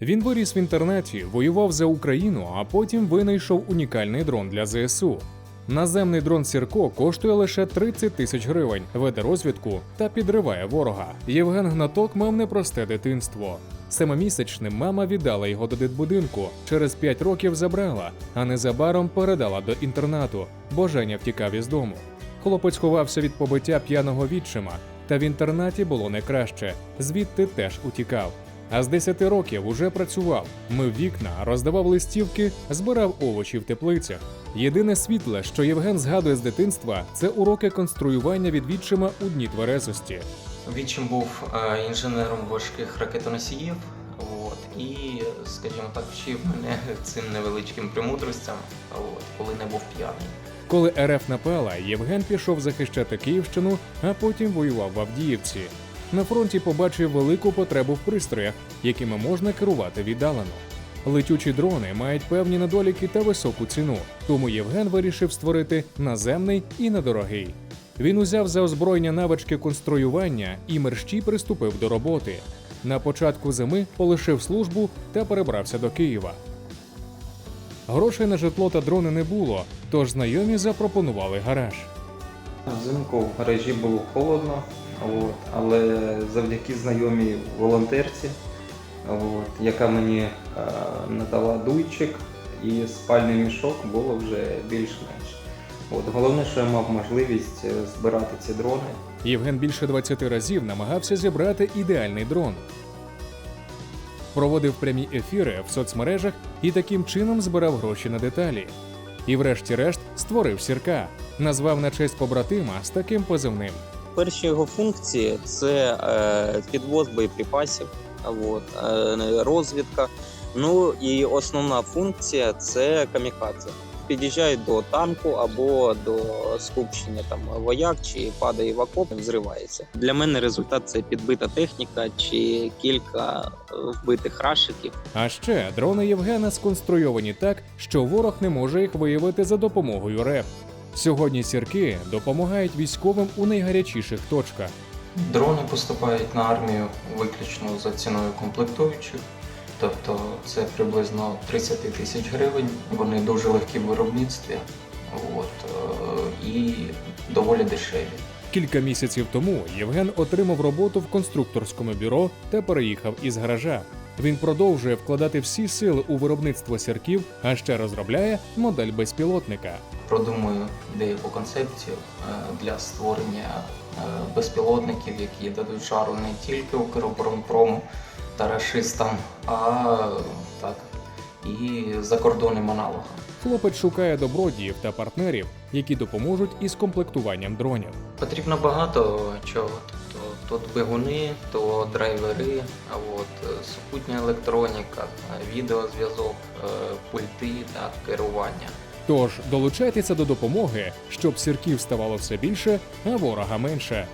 Він виріс в інтернаті, воював за Україну, а потім винайшов унікальний дрон для ЗСУ. Наземний дрон Сірко коштує лише 30 тисяч гривень, веде розвідку та підриває ворога. Євген Гнаток мав непросте дитинство. Семимісячним мама віддала його до дитбудинку, через 5 років забрала, а незабаром передала до інтернату, бо Женя втікав із дому. Хлопець ховався від побиття п'яного відчима, та в інтернаті було не краще, звідти теж утікав. А з 10 років уже працював, мив вікна, роздавав листівки, збирав овочі в теплицях. Єдине світле, що Євген згадує з дитинства, це уроки конструювання від відчима у дні тверезості. Відчим був е, інженером важких ракетоносіїв. От, і, скажімо так, вчив мене цим невеличким премудростям, от, коли не був п'яний. Коли РФ напала, Євген пішов захищати Київщину, а потім воював в Авдіївці. На фронті побачив велику потребу в пристроях, якими можна керувати віддалено. Летючі дрони мають певні недоліки та високу ціну, тому Євген вирішив створити наземний і недорогий. Він узяв за озброєння навички конструювання і мерщій приступив до роботи. На початку зими полишив службу та перебрався до Києва. Грошей на житло та дрони не було, тож знайомі запропонували гараж. Взимку в гаражі було холодно, от, але завдяки знайомій волонтерці, от, яка мені е, надала дуйчик і спальний мішок, було вже більш-менш. От, головне, що я мав можливість е, збирати ці дрони. Євген більше 20 разів намагався зібрати ідеальний дрон. Проводив прямі ефіри в соцмережах і таким чином збирав гроші на деталі. І врешті-решт створив сірка, назвав на честь побратима з таким позивним. Перші його функції це е, підвоз боєприпасів, от, е, розвідка. Ну і основна функція це камікадзе. Під'їжджають до танку або до скупчення там вояк, чи падає в окоп, взривається. Для мене результат це підбита техніка чи кілька е, вбитих рашиків. А ще дрони Євгена сконструйовані так, що ворог не може їх виявити за допомогою РЕП. Сьогодні сірки допомагають військовим у найгарячіших точках. Дрони поступають на армію виключно за ціною комплектуючих, тобто це приблизно 30 тисяч гривень. Вони дуже легкі в виробництві от, е, і доволі дешеві. Кілька місяців тому Євген отримав роботу в конструкторському бюро та переїхав із гаража. Він продовжує вкладати всі сили у виробництво сірків, а ще розробляє модель безпілотника. Продумую деяку концепцію е, для створення е, безпілотників, які дадуть жару не тільки Укроборонпрому та рашистам, а так і закордонним аналогам. Хлопець шукає добродіїв та партнерів, які допоможуть із комплектуванням дронів. Потрібно багато чого. Тобто тут двигуни, то драйвери, а от е, супутня електроніка, відеозв'язок, пульти та керування. Тож долучайтеся до допомоги, щоб сірків ставало все більше, а ворога менше.